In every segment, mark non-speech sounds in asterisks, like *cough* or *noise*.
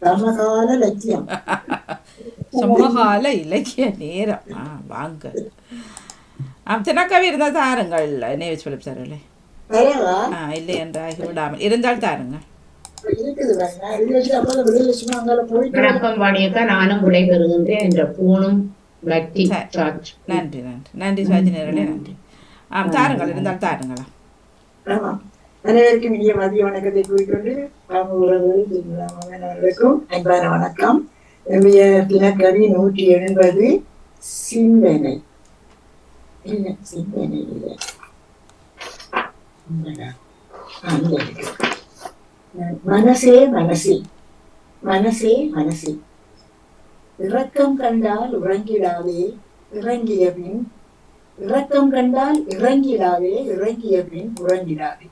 சமகால லட்சியம். சமகால இலக்கிய நேரம். ஆ வாங்க. தினக்கவி இருந்தால் தாருங்கள். நேவிஸ் பிலிப் சார் இல்லை. ஆ இல்லை என்றாகி விடாமல். இருந்தால் தாருங்கள் நானும் விடைபெறுகின்றேன். என்ற பூணும் நன்றி நன்றி. நன்றி சுவாஜி நேரலே நன்றி. ஆ தாருங்கள். இருந்தால் தாருங்களா? ஆமா. அனைவருக்கும் இனிய மதிய வணக்கத்தை கூறிக்கொண்டு பாம்பு உறவுகள் திருமணம் அன்பான வணக்கம். நம்முடைய தினக்கவி நூற்றி எண்பது சிந்தனை. இல்லை சிந்தனை இல்லை மனசே மனசே மனசே மனசே. இரக்கம் கண்டால் உறங்கிடாதே இறங்கிய பின் இரக்கம் கண்டால் இறங்கிடாதே இறங்கிய பின் உறங்கிடாதே.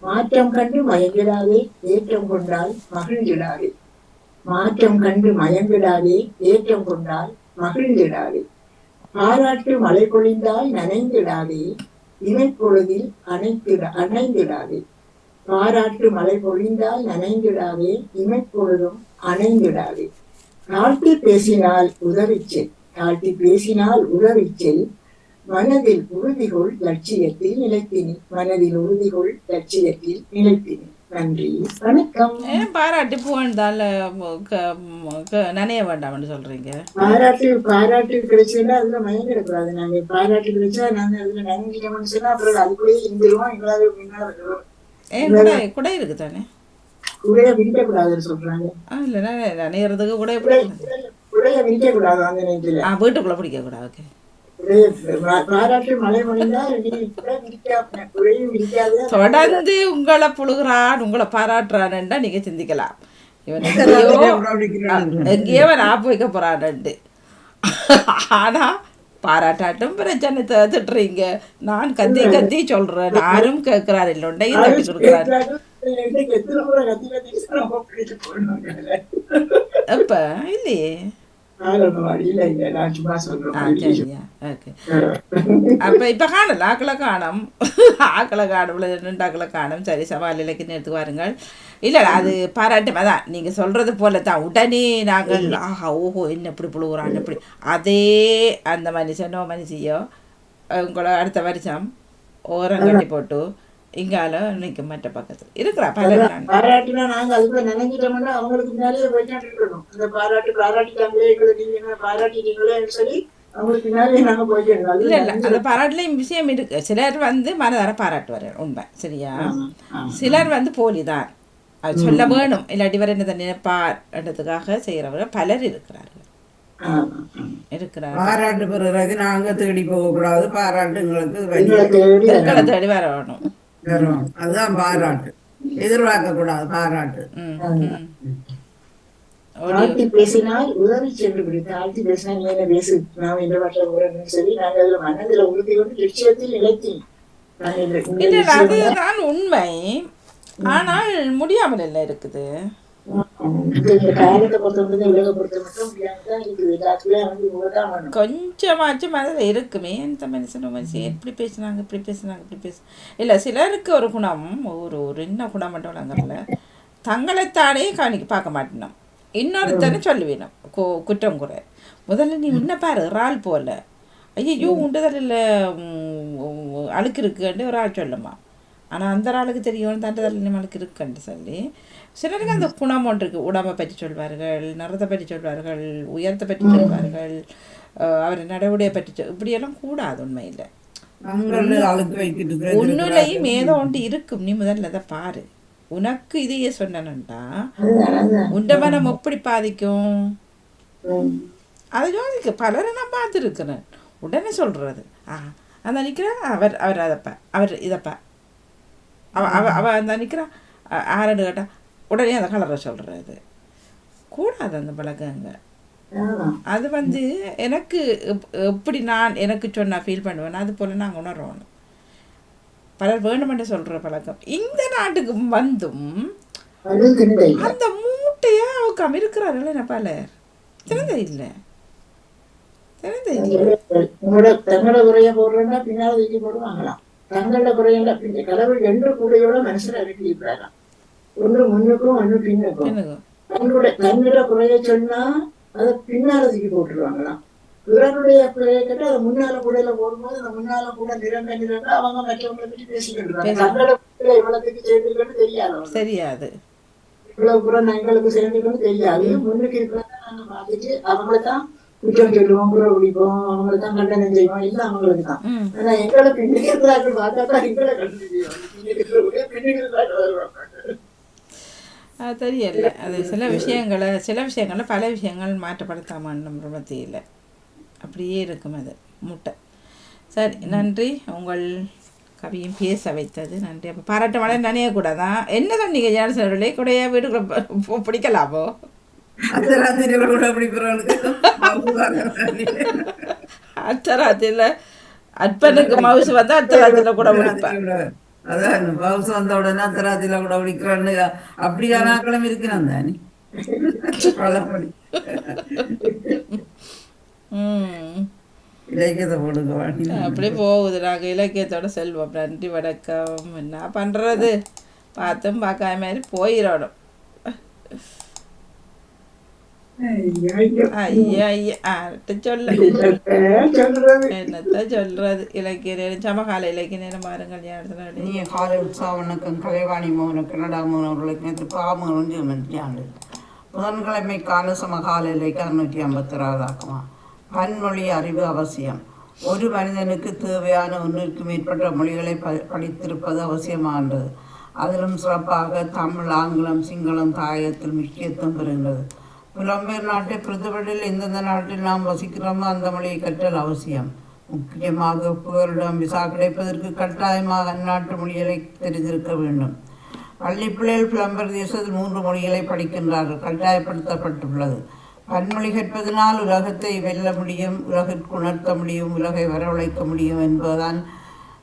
மாற்றம் கண்டு மயங்கிடாதே ஏற்றம் கொண்டால் மகிழ்ந்திடாதே. மாற்றம் கண்டு மயங்கிடாதே ஏற்றம் கொண்டால் மகிழ்ந்திடாதே. பாராட்டு மழை பொழிந்தால் நனைந்திடாதே இமைப்பொழுதில் அணைத்திட அணைந்திடாதே. பாராட்டு மழை பொழிந்தால் நனைந்திடாதே இமைப்பொழுதும் அணைந்திடாதே. தாழ்த்தி பேசினால் உதவிச்செல் தாழ்த்தி பேசினால் உதவிச்செல் மனதில் உறுதிகொள் லட்சியத்தில் நிலைத்தினி. மனதில் உறுதிகொள் லட்சியத்தில் நிலைத்தினி. நன்றி. வணக்கம். பாராட்டி புகழ்ந்தால் நனைய வேண்டாம்னு சொல்கிறீங்க பாராட்டு பாராட்டு கிடைச்சதுன்னா அதுல மயங்கிடக்கூடாது நாங்க பாராட்டு கிடைச்சா நாங்க அதுல நனைஞ்சிட்டோம்னு சொன்னா அப்புறம் அதுக்குள்ளேயே இருந்துருவோம். எங்களால முன்னால ஏன் குடை இருக்கு தானே உடைய விரிக்கக்கூடாதுன்னு சொல்றாங்க. ஆ இல்லை நனையிறதுக்கு குடை எப்படி உடைய விரிக்கக்கூடாது அந்த நேரத்துல வீட்டுக்குள்ளே பிடிக்கக்கூடாது ஓகே. தொடர்ந்து உங்களை புழுகிறான் உங்களை பாராட்டுறான்டா நீங்க சிந்திக்கலாம் இவன் எங்கேயோ ஆப்பு வைக்க போறான்ட்டு ஆனா பாராட்டாட்டும் பிரச்சனை திட்டுறீங்க நான் கத்தி கத்தி சொல்றேன் யாரும் கேட்கிறார் இல்லைண்டையும் தட்டி கொடுக்குறாரு எப்ப இல்லையே சரியா ஓகே அப்ப இப்ப காணல ஆக்களை காணும் சரி சவால் இலக்கிய எடுத்து வாருங்கள் இல்லை அது பாராட்டு அதான் நீங்கள் சொல்கிறது போல தான் உடனே நாங்கள் ஆஹா ஓஹோ என்ன இப்படி புழுகுறான் இப்படி அதே அந்த மனுஷனோ மனுஷியோ உங்களை அடுத்த வருஷம் ஓரம் கட்டி போட்டு இங்கால நிற்க மற்ற பக்கத்தில் இருக்கிறா பல பாராட்டுனா நாங்க அதுக்குள்ள நினைஞ்சிட்டோம்னா அவங்களுக்கு பின்னாலேயே போயிட்டு இருக்கணும். அந்த பாராட்டு பாராட்டிட்டாங்களே எங்களை நீங்க என்ன பாராட்டிட்டீங்களேன்னு சொல்லி இல்லை அது இல்லை அந்த பாராட்டுலேயும் விஷயம் இருக்கு. சிலர் வந்து மனதார பாராட்டுவார் உண்மை. சரியா? சிலர் வந்து போலி தான் அது சொல்ல வேணும். இல்லாட்டி வர என்னதை நினைப்பார்ன்றதுக்காக செய்கிறவர் பலர் இருக்கிறார்கள். இருக்கிறார்கள். பாராட்டு பெறுறதுக்கு நாங்க தேடி போகக்கூடாது. பாராட்டு எங்களுக்கு எங்களை வழி தேடி எங்களை தேடி வரணும். வரும் அதுதான் பாராட்டு. எதிர்பார்க்க கூடாது பாராட்டு தாழ்த்தி பேசினால் உதவி சென்று விடு தாழ்த்தி பேசினா நீ என்ன பேசு? நான் இந்த பாட்டில் போறேன்னு சொல்லி நாங்க அதுல மனதுல உறுதி கொண்டு லட்சியத்தில் நிலைத்தி அதுதான் உண்மை. ஆனால் முடியாமல் இல்லை இருக்குது? கொஞ்சமாச்சும் அதில் இருக்குமே இந்த மனுஷனும் மனுஷன். எப்படி பேசுனாங்க இப்படி பேசுனாங்க இப்படி பேசு. இல்லை சிலருக்கு ஒரு குணம் ஒரு ஒரு என்ன குணம் மட்டும் விளங்கல தங்களைத்தானே கவனிக்க பார்க்க மாட்டேனோம் இன்னொருத்தனை சொல்லுவேணும் கு குற்றம் குறை. முதல்ல நீ உன்ன பாரு இறால் போல. ஐயோ உண்டுதலில் அழுக்கு இருக்குன்ட்டு ஒரு ஆள் சொல்லுமா. ஆனால் அந்த ஆளுக்கு தெரியும் தண்டதல் அழுக்கு இருக்குன்ட்டு சொல்லி சிலருக்கு அந்த குணம் ஒன்று இருக்குது உடம்பை பற்றி சொல்வார்கள் நிறத்தை பற்றி சொல்வார்கள் உயரத்தை பற்றி சொல்வார்கள் அவர் நடவுடைய பற்றி சொல் இப்படியெல்லாம் கூடாது உண்மையில். உன்னுலையும் ஏதோ ஒன்று இருக்கும். நீ முதல்ல அதை பாரு. உனக்கு இதையே சொன்னனண்டா. உண்ட மனம் எப்படி பாதிக்கும். அதை யோசிக்க. பலரை நான் பார்த்துருக்கிறேன். உடனே சொல்கிறது ஆ அந்த நிற்கிறா அவர் அவர் அதைப்பா அவர் இதைப்பா அவ அவ அவ அந்த நிற்கிறா ஆரண்டு கேட்டா உடனே அந்த கலரை சொல்கிறது கூடாது அந்த பழக்கங்க. அது வந்து எனக்கு எப்- எப்படி நான் எனக்கு சொன்னா ஃபீல் பண்ணுவேன் அது போல் நாங்கள் உணரணும். பலர் வேணுமென்று சொல்கிற பழக்கம். இந்த நாட்டுக்கு வந்தும் அந்த மூட்டையை அவக்கம் இருக்கிறார்கள் என்ன பலர்? திறந்த இல்லை. திறந்த இல்லை. உங்களோட தங்களோட குறைய போடுறேன்னா பின்னால தூக்கி போடுவாங்களாம். தங்களோட பின்ன கடவுள் ரெண்டு கூடையோட மனுஷனை அனுப்பி இருக்கிறாராம் ஒன்று முன்னுக்கும் ஒன்று பின்னுக்கும். தன்னோட தன்னோட குறைய சொன்னா அதை பின்னால தூக்கி போட்டுருவாங்களாம். பிறனுடைய பிழையை கேட்டு அதை முன்னால கூடையில போடும்போது அந்த முன்னால கூட நிரம்ப நிரம்ப அவங்க மற்றவங்களை பற்றி பேசிக்கிட்டு தன்னோட பிள்ளை இவ்வளவுக்கு சேர்ந்துக்கன்னு தெரியாது. தெரியாது. இவ்வளவு புறம் எங்களுக்கு சேர்ந்துக்கன்னு தெரியாது. முன்னுக்கு இருக்கிறத நாங்க பார்த்துட்டு அவங்கள தான் குற்றம் சொல்லுவோம் குறை பிடிப்போம் அவங்கள தான் கண்டனம் செய்வோம் எல்லாம் அவங்களுக்கு தான். ஆனா எங்களை பின்னுக்கு இருக்கிறார்கள் பார்த்தா தான் எங்களை இருக்கிறவங்க பின்னுக்கு இருக்கிறார்கள் வருவாங்க. அது தெரியல. அது சில விஷயங்களை சில விஷயங்களை பல விஷயங்கள் மாற்றப்படுத்தாமல் நம்ம மத்தியில். அப்படியே இருக்கும் அது. முட்டை. சரி நன்றி. உங்கள் கவியும் பேச வைத்தது நன்றி. அப்போ பாராட்ட மழை நனையக்கூடாதான் என்ன சொன்னீங்க ஜான்சனர்களே கூடைய வீட்டுக்குள்ள பிடிக்கலாமோ அந்த ராத்திரி கூட அப்படி பிறகு அர்த்தராத்திரியில் அற்பனுக்கு மவுசு வந்து அர்த்தராத்திரியில் கூட பிடிப்பேன் அதான் பவுஸ் வந்த உடனே அந்த ராத்திரில கூட பிடிக்கிறான்னு அப்படியான ஆக்களும் இருக்கிறான் தானே ம் இலக்கியத்தை போடுங்க வாணி அப்படி போகுது நாங்கள் இலக்கியத்தோட செல்வம் நன்றி வணக்கம் என்ன பண்ணுறது பார்த்தும் பார்க்காம மாதிரி போயிடணும் ஐயா, ஆர்ட்ட சொல்ல என்னத்த சொல்றது இலக்கிய நேரம் சமகால இலக்கிய நேரம் பாருங்கள் ஞானத்தினாலே இனிய காலை உற்சாக வணக்கம் கலைவாணி மோகன் கனடா மோகன் அவர்களுக்கு நேற்று பாமகன் ஜெர்மனியாண்டு புதன்கிழமைக்கான சமகால இலக்கிய அறுநூற்றி ஐம்பத்தி ஆறாவதாக்குமா பன்மொழி அறிவு அவசியம் ஒரு மனிதனுக்கு தேவையான ஒன்றிற்கு மேற்பட்ட மொழிகளை ப படித்திருப்பது அவசியமானது அதிலும் சிறப்பாக தமிழ் ஆங்கிலம் சிங்களம் தாயத்தில் முக்கியத்துவம் பெறுகின்றது புலம்பெயர் நாட்டை பிரதிபலில் எந்தெந்த நாட்டில் நாம் வசிக்கிறோமோ அந்த மொழியை கற்றல் அவசியம். முக்கியமாக புகலிடம் விசா கிடைப்பதற்கு கட்டாயமாக அந்நாட்டு மொழிகளை தெரிந்திருக்க வேண்டும். பள்ளி பிள்ளைகள் புலம்பெயர் தேசத்தில் மூன்று மொழிகளை படிக்கின்றார்கள். கட்டாயப்படுத்தப்பட்டுள்ளது. பன்மொழி கற்பதனால் உலகத்தை வெல்ல முடியும் உலகிற்கு உணர்த்த முடியும் உலகை வரவழைக்க முடியும் என்பதுதான்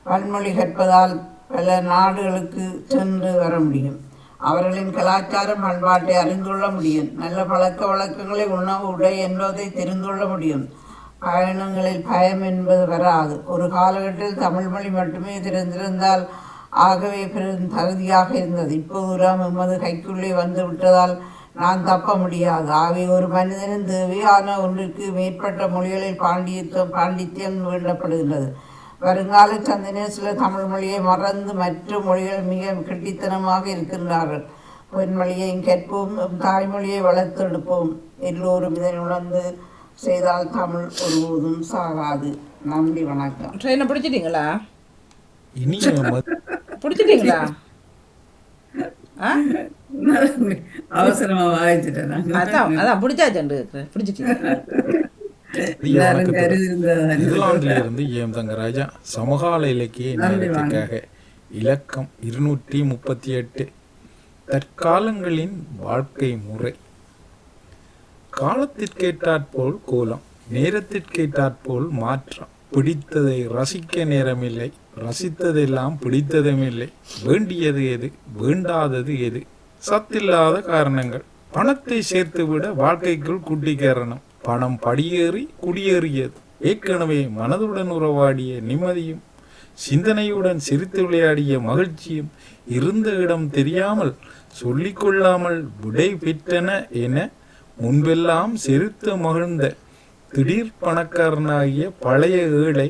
பன்மொழி கற்பதால் பல நாடுகளுக்கு சென்று வர முடியும். அவர்களின் கலாச்சாரம் பண்பாட்டை அறிந்து கொள்ள முடியும். நல்ல பழக்க வழக்கங்களை உணவு உடை என்பதை தெரிந்து கொள்ள முடியும். பயணங்களில் பயம் என்பது வராது. ஒரு காலகட்டத்தில் தமிழ் மொழி மட்டுமே தெரிந்திருந்தால் ஆகவே பெரும் தகுதியாக இருந்தது. இப்போதெல்லாம் எமது கைக்குள்ளே வந்து விட்டதால் நான் தப்ப முடியாது. ஆகவே ஒரு மனிதனின் தேவையான ஒன்றிற்கு மேற்பட்ட மொழிகளில் பாண்டியத்துவம் பாண்டித்யம் வேண்டப்படுகின்றது. வருங்கால சந்தனே சில தமிழ் மொழியை மறந்து மற்ற மொழிகள் மிக கெட்டித்தனமாக இருக்கின்றார்கள். பொன்மொழியையும் கேட்போம் தாய்மொழியை வளர்த்தெடுப்போம். எல்லோரும் இதனை உணர்ந்து செய்தால் தமிழ் ஒருபோதும் சாகாது. நன்றி வணக்கம். ட்ரெயினை பிடிச்சிட்டீங்களா பிடிச்சிட்டீங்களா ஆ? அவசரமா வாய்ச்சிட்டேன். அதான் அதான் பிடிச்சாச்சண்டு பிடிச்சிட்டீங்க இங்கிலாந்திலிருந்து எம் தங்கராஜா சமகால இலக்கிய நன்றி, நேரத்துக்காக இலக்கம் இருநூற்றி முப்பத்தி எட்டு தற்காலங்களின் வாழ்க்கை முறை. காலத்திற்கேற்றாற்போல் கோலம் நேரத்திற்கேற்றாற்போல் மாற்றம். பிடித்ததை ரசிக்க நேரமில்லை ரசித்ததெல்லாம் பிடித்ததுமில்லை. வேண்டியது எது வேண்டாதது எது? சத்தில்லாத காரணங்கள். பணத்தை சேர்த்துவிட வாழ்க்கைக்குள் குட்டிக்கரணம். பணம் படியேறி குடியேறியது. ஏற்கனவே மனதுடன் உறவாடிய நிம்மதியும் சிந்தனையுடன் சிரித்து விளையாடிய மகிழ்ச்சியும் இருந்த இடம் தெரியாமல் சொல்லிக்கொள்ளாமல் விடை பெற்றன என முன்பெல்லாம் சிரித்து மகிழ்ந்த திடீர் பணக்காரனாகிய பழைய ஏழை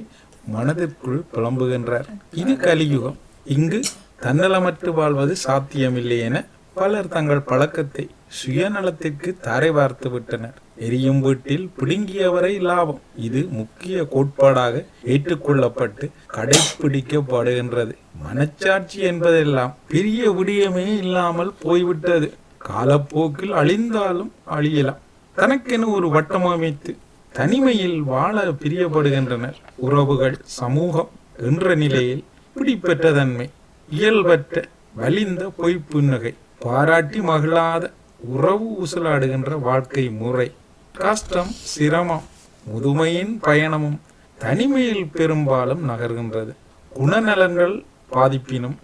மனதிற்குள் புலம்புகின்றார். இது கலியுகம். இங்கு தன்னலமற்று வாழ்வது சாத்தியமில்லை என பலர் தங்கள் பழக்கத்தை சுயநலத்திற்கு தரை பார்த்து விட்டனர். எரியும் வீட்டில் பிடுங்கியவரை லாபம். இது முக்கிய கோட்பாடாக ஏற்றுக்கொள்ளப்பட்டு கடைபிடிக்கப்படுகின்றது மனச்சாட்சி என்பதெல்லாம் பெரிய விடியமே இல்லாமல் போய்விட்டது. காலப்போக்கில் அழிந்தாலும் அழியலாம். தனக்கென ஒரு வட்டம் அமைத்து தனிமையில் வாழ பிரியப்படுகின்றனர். உறவுகள் சமூகம் என்ற நிலையில் பிடிப்பெற்ற தன்மை இயல்பற்ற வலிந்த பொய்ப்புன்னகை பாராட்டி மகிழாத உறவு ஊசலாடுகின்ற வாழ்க்கை முறை. கஷ்டம் சிரமம் முதுமையின் பயணமும் தனிமையில் பெரும்பாலும் நகர்கின்றது. குணநலன்கள் பாதிப்பினும்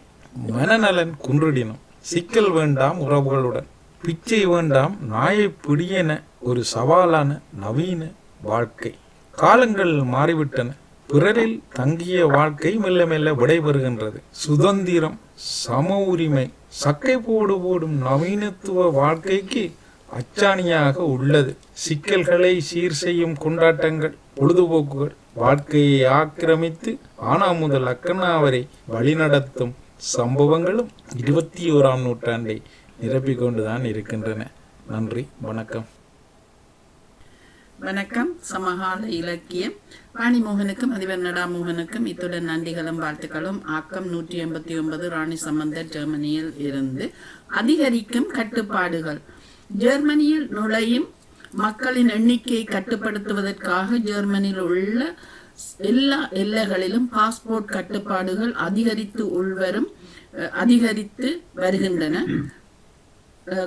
மனநலன் குன்றிடினும் சிக்கல் வேண்டாம் உறவுகளுடன் பிச்சை வேண்டாம் நாயை பிடியென ஒரு சவாலான நவீன வாழ்க்கை. காலங்கள் மாறிவிட்டன. பிறரில் தங்கிய வாழ்க்கை மெல்ல மெல்ல விடைபெறுகின்றது. சுதந்திரம் சம உரிமை சக்கை போடு போடும் நவீனத்துவ வாழ்க்கைக்கு அச்சாணியாக உள்ளது. சிக்கல்களை சீர் செய்யும் கொண்டாட்டங்கள் பொழுதுபோக்குகள் வாழ்க்கையை ஆக்கிரமித்து ஆனா முதல் அக்கண்ணா வரை வழிநடத்தும் சம்பவங்களும் இருபத்தி ஓராம் நூற்றாண்டை நிரப்பிக்கொண்டுதான் இருக்கின்றன. நன்றி வணக்கம். வணக்கம். சமகால இலக்கியம். வாணிமோகனுக்கும் அதிபர் நடாமோகனுக்கும் இத்துடன் நன்றிகளும் வாழ்த்துக்களும். ஆக்கம் நூற்றி எண்பத்தி ஒன்பது ராணி சம்பந்தர் ஜெர்மனியில் இருந்து. அதிகரிக்கும் கட்டுப்பாடுகள். ஜெர்மனியில் நுழையும் மக்களின் எண்ணிக்கையை கட்டுப்படுத்துவதற்காக ஜெர்மனியில் உள்ள எல்லா எல்லைகளிலும் பாஸ்போர்ட் கட்டுப்பாடுகள் அதிகரித்து உள்வரும் அஹ், அதிகரித்து வருகின்றன.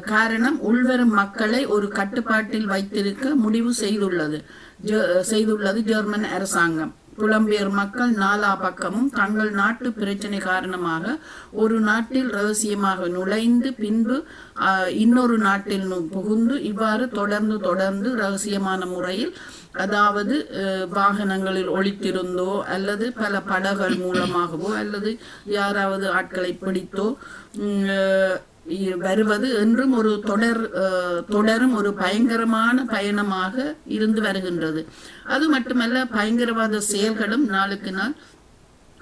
காரணம் உள்வரும் மக்களை ஒரு கட்டுப்பாட்டில் வைத்திருக்க முடிவு செய்துள்ளது. ஜெ- செய்துள்ளது ஜெர்மன் அரசாங்கம். புலம்பெயர் மக்கள் நாலா பக்கமும் தங்கள் நாட்டு பிரச்சனை காரணமாக ஒரு நாட்டில் ரகசியமாக நுழைந்து பின்பு அஹ், இன்னொரு நாட்டில் புகுந்து இவ்வாறு தொடர்ந்து தொடர்ந்து ரகசியமான முறையில் அதாவது வாகனங்களில் ஒழித்திருந்தோ அல்லது பல படகள் மூலமாகவோ அல்லது யாராவது ஆட்களை பிடித்தோ வருவது என்றும் ஒரு தொடர் அஹ், தொடரும் ஒரு பயங்கரமான பயணமாக இருந்து வருகின்றது. அது மட்டுமல்ல பயங்கரவாத செயல்களும் நாளுக்கு நாள்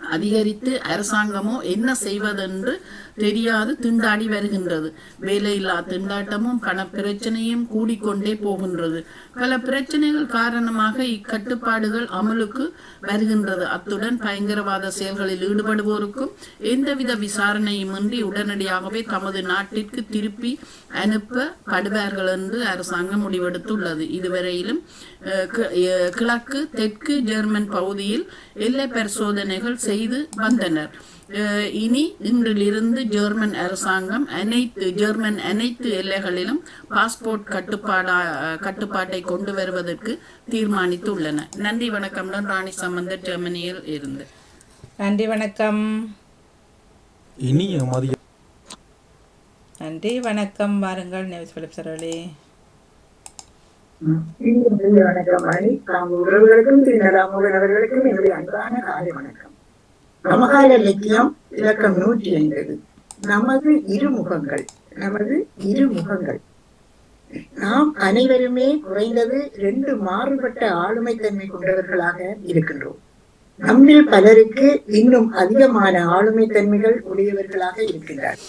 அதிகரித்து அரசாங்கமோ என்ன செய்வதென்று தெரியாது திண்டாடி வருகின்றது. வேலையில்லா திண்டாட்டமும் பண பிரச்சனையும் கூடிக்கொண்டே போகின்றது. பல பிரச்சனைகள் காரணமாக இக்கட்டுப்பாடுகள் அமலுக்கு வருகின்றது. அத்துடன் பயங்கரவாத செயல்களில் ஈடுபடுவோருக்கும் எந்தவித விசாரணையுமின்றி உடனடியாகவே தமது நாட்டிற்கு திருப்பி அனுப்பப்படுவார்கள் என்று அரசாங்கம் முடிவெடுத்துள்ளது. இதுவரையிலும் அஹ், கி- அஹ், கிழக்கு தெற்கு ஜெர்மன் பகுதியில் எல்லை பரிசோதனைகள் செய்து வந்தனர். இனி இன்றிலிருந்து ஜெர்மன் அரசாங்கம் அனைத்து ஜெர்மன் அனைத்து எல்லைகளிலும் பாஸ்போர்ட் கட்டுப்பாடா கட்டுப்பாட்டை கொண்டு வருவதற்கு தீர்மானித்துள்ளன. நன்றி வணக்கம்டன் ராணி சம்பந்தர் ஜெர்மனியில் இருந்து. நன்றி வணக்கம். இனிய மதிய நன்றி வணக்கம். வாருங்கள் நேவிஸ் பிலிப் சரவழி இன்னும் பெரிய வணக்கம். மணி தாங்கள் உறவுகளுக்கும் திரு அவர்களுக்கும் என்னுடைய அன்பான காலை வணக்கம். சமகால இலக்கியம் இலக்கம் நூற்றி ஐம்பது. நமது இருமுகங்கள் நமது இருமுகங்கள். நாம் அனைவருமே குறைந்தது ரெண்டு மாறுபட்ட ஆளுமை தன்மை கொண்டவர்களாக இருக்கின்றோம். நம்மில் பலருக்கு இன்னும் அதிகமான ஆளுமை தன்மைகள் உடையவர்களாக இருக்கின்றார்.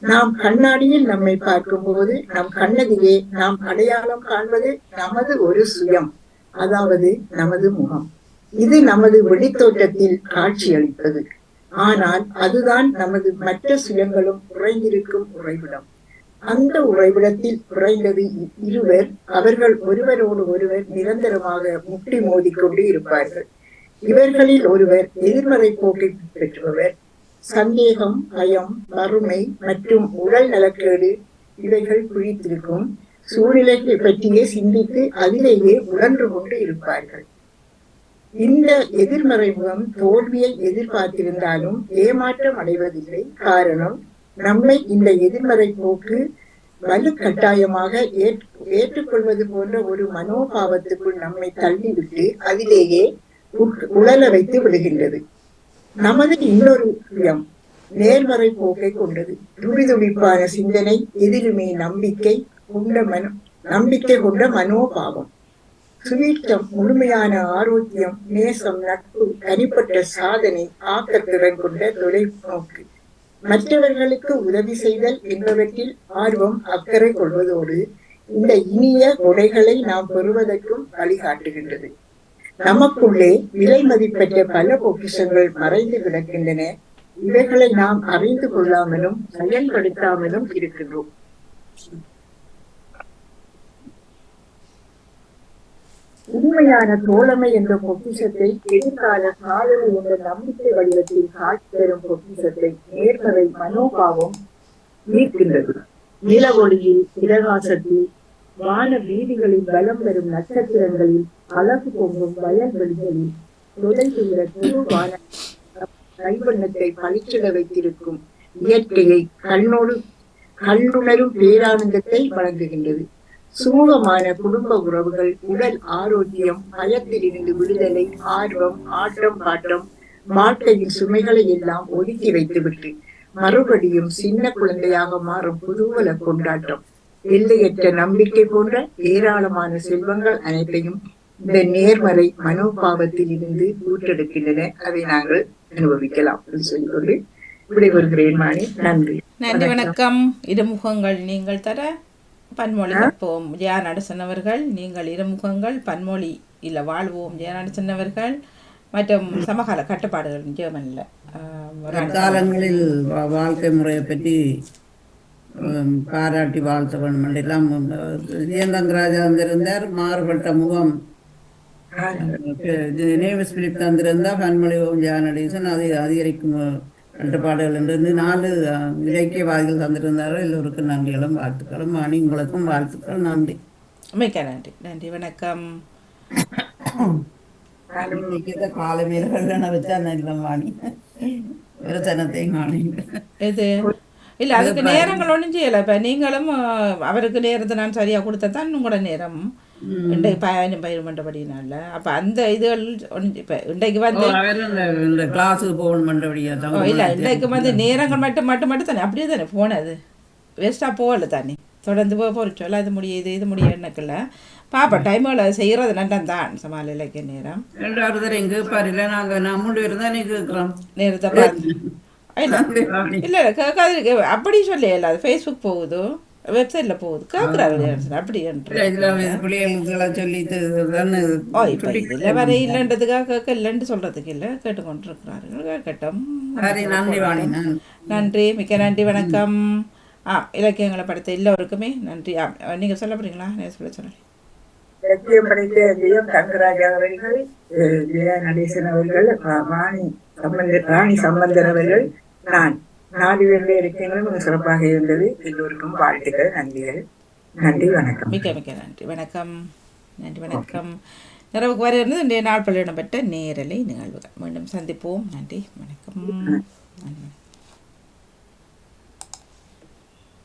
நாம் கண்ணாடியில் நம்மை பார்க்கும் போது நம் கண்ணதிலே நாம் அடையாளம் காண்பது நமது ஒரு சுயம் அதாவது நமது முகம். இது நமது வெளித்தோற்றத்தில் காட்சியளிப்பது ஆனால் அதுதான் நமது மற்ற சுயங்களும் உறைந்திருக்கும் உறைவிடம். அந்த உறைவிடத்தில் உறைந்தது இருவர் அவர்கள் ஒருவரோடு ஒருவர் நிரந்தரமாக முட்டி மோதிக்கொண்டு இருப்பார்கள். இவர்களில் ஒருவர் எதிர்மறை போக்கை பெற்றுபவர் சந்தேகம் பயம் வறுமை மற்றும் உடல் நலக்கேடு இவைகள் குறித்திருக்கும் சூழ்நிலைகளை பற்றியே சிந்தித்து அதிலேயே உழன்று கொண்டு இருப்பார்கள். இந்த எதிர்மறை முகம் தோல்வியை எதிர்பார்த்திருந்தாலும் ஏமாற்றம் அடைவதில்லை. காரணம் நம்மை இந்த எதிர்மறை போக்கு வலுக்கட்டாயமாக ஏற்- ஏற்றுக்கொள்வது போன்ற ஒரு மனோபாவத்துக்குள் நம்மை தள்ளிவிட்டு அதிலேயே உழல வைத்து விடுகின்றது. நமது இன்னொரு விஷயம் நேர்மறை போக்கை கொண்டது. துடிதுடிப்பான சிந்தனை எதிலுமே நம்பிக்கை கொண்ட மன நம்பிக்கை கொண்ட மனோபாவம். சுவீட்டம் முழுமையான ஆரோக்கியம் நேசம் நட்பு தனிப்பட்ட சாதனை ஆக்கத்திறன் கொண்ட தொலைநோக்கு. மற்றவர்களுக்கு உதவி செய்தல் என்பவற்றில் ஆர்வம் அக்கறை கொள்வதோடு இந்த இனிய கொடைகளை நாம் பெறுவதற்கும் வழிகாட்டுகின்றது. நமக்குள்ளே விலை மதிப்பற்ற பல பொக்கிஷங்கள் மறைந்து கிடக்கின்றன. இவைகளை நாம் அறிந்து கொள்ளாமலும் பயன்படுத்தாமலும் இருக்கின்றோம். உண்மையான தோழமை என்ற பொக்கிஷத்தை எதிர்கால சாதனை என்ற நம்பிக்கை வடிவத்தில் காட்சி பெறும் பொக்கிஷத்தை நேர்மறை மனோபாவம் ஈர்க்கின்றது. நில ஒளியில் பிரகாசத்தில் வான வீதிகளில் வலம் வரும் நட்சத்திரங்களில் அழகு பொங்கும் வயல்வெளிகளில் தொலைந்துள்ள குருவான கைவண்ணத்தை பழிச்சிட வைத்திருக்கும் இயற்கையை கண்ணோடு கண்ணுணரும் பேரானந்தத்தை வழங்குகின்றது. சுமூகமான குடும்ப உறவுகள் உடல் ஆரோக்கியம் பயத்திலிருந்து விடுதலை ஆர்வம் ஆட்டம் பாட்டம் வாழ்க்கையின் சுமைகளை எல்லாம் ஒதுக்கி வைத்துவிட்டு மறுபடியும் சின்ன குழந்தையாக மாறும் புதுவல கொண்டாட்டம். எல்லையற்ற நம்பிக்கை போன்ற ஏராளமான செல்வங்கள் அனைத்தையும் இந்த நேர்மறை மனோபாவத்தில் இருந்து ஊற்றெடுக்கின்றன. அதை நாங்கள் அனுபவிக்கலாம் அப்படின்னு சொல்லிக்கொண்டு விடைபெறுகிறேன் மாணி. நன்றி. நன்றி வணக்கம். இருமுகங்கள் நீங்கள் தர பன்மொழி கற்போம் ஜெயா நடசன் அவர்கள் நீங்கள் இருமுகங்கள். பன்மொழி இல்ல வாழ்வோம். ஜெயா நடசன் அவர்கள் மற்றும் சமகால கட்டுப்பாடுகள் ஜெர்மனில். தற்காலங்களில் வா- வாழ்க்கை முறையை பற்றி பாராட்டி வாழ்த்த வேண்டும். எல்லாம் ஜெயந்தங்கராஜா வந்திருந்தார். மாறுபட்ட முகம். நேவஸ் பிலிப் தந்திருந்தா பன்மொழி ஓம் ஜானடேசன் அது அதிகரிக்கும் கட்டுப்பாடுகள் என்று இந்த நாலு இலக்கியவாதிகள் தந்திருந்தார்கள் எல்லோருக்கும் நன்றிகளும் வாழ்த்துக்களும் மணி உங்களுக்கும் வாழ்த்துக்கள் நன்றி மிக்க நன்றி நன்றி வணக்கம் இன்னைக்கு இந்த காலை மேல வெள்ளன வச்சா நல்ல வாணி விரசனத்தையும் காணிங்க இல்ல அதுக்கு நேரங்கள் ஒன்றும் செய்யலை இப்போ நீங்களும் அவருக்கு நேரத்தை நான் சரியா கொடுத்தா தான் உங்களோட நேரம் இன்றைக்கு பயணம் பயிர்மன்றபடினால அப்ப அந்த இதுகள் இப்போ இன்றைக்கு வந்து இந்த- கிளாஸுக்கு போகணும் மண்டபடியா ஓ, இல்ல இன்றைக்கு வந்து நேரங்கள் மட்டும் மட்டும் மட்டும் தானே. அப்படியே தானே போனது. வேஸ்ட்டாக போகல தானே. தொடர்ந்து போக போகிறச்சோல்ல அது முடியுது இது முடியும் எனக்குல்ல பாப்பா டைமில் செய்கிறது நண்டன் தான் சமாள இலக்கிய நேரம். ரெண்டாவது தடவை எங்க கேட்கிறோம் நேரத்தை பார்த்து *laughs* இல்ல கேட்காது அப்படி சொல்லல அது ஃபேஸ்புக் போகுது? வெப்சைட்ல போகுது. கேட்குறாரு அப்படி என்று இதுல வர இல்லைன்றதுக்காக கேட்க இல்லைன்னு சொல்றதுக்கு இல்லை கேட்டுக்கொண்டிருக்கிறார்கள். கேட்கட்டும். சரி நன்றி மிக்க நன்றி வணக்கம். ஆ இலக்கியங்களை படித்த எல்லோருக்குமே நன்றி. ஆ நீங்கள் சொல்ல போறீங்களா? நான் சொல்ல சொன்னேன் இலக்கியம் படைத்த ஜெயம் தங்கராஜா அவர்கள் ஜெயா நடேசன் அவர்கள் வா- வாணி சம்பந்த ராணி சம்பந்தர் அவர்கள் நான். நாலு பேருடைய இலக்கியங்களும் மிக சிறப்பாக இருந்தது. எல்லோருக்கும் வாழ்த்துக்கள் நன்றிகள். நன்றி வணக்கம். மிக்க மிக்க நன்றி. வணக்கம். நன்றி வணக்கம். நிறைவுக்கு வர இருந்து இன்றைய நாள் பள்ளியிடம் பெற்ற நேரலை நிகழ்வுகள். மீண்டும் சந்திப்போம். நன்றி வணக்கம்.